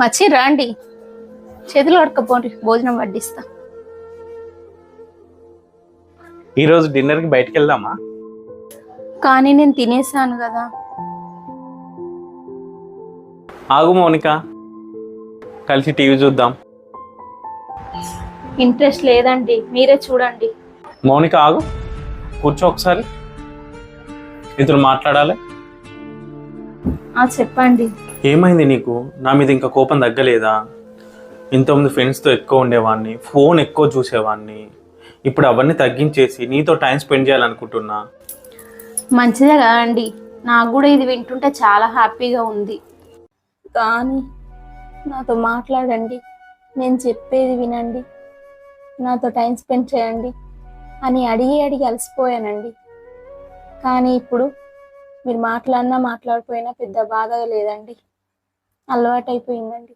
వచ్చి రాండి. చేతులు పట్టుకపోండి భోజనం వడ్డిస్తా. ఈరోజు డిన్నర్కి బయటికి వెళ్దామా కానీ నేను తినేసాను కదా. ఆగు మౌనిక. కలిసి టీవీ చూద్దాం. ఇంట్రెస్ట్ లేదండి మీరే చూడండి. మౌనిక ఆగు. కూర్చో ఒకసారి. ఇతను మాట్లాడాలి. చెప్పండి. ఏమైంది నీకు? నా మీద ఇంకా కోపం తగ్గలేదా? ఇంతమంది ఫ్రెండ్స్తో ఎక్కువ ఉండేవాడిని ఫోన్ ఎక్కువ చూసేవాడిని ఇప్పుడు అవన్నీ తగ్గించేసి నీతో టైం స్పెండ్ చేయాలనుకుంటున్నా. మంచిదే కదండి నాకు కూడా ఇది వింటుంటే చాలా హ్యాపీగా ఉంది. కానీ నాతో మాట్లాడండి. నేను చెప్పేది వినండి. నాతో టైం స్పెండ్ చేయండి అని అడిగి అడిగి అలసిపోయానండి. కానీ ఇప్పుడు మీరు మాట్లాడినా మాట్లాడిపోయినా పెద్ద బాధ లేదండి. అలవాటు అయిపోయిందండి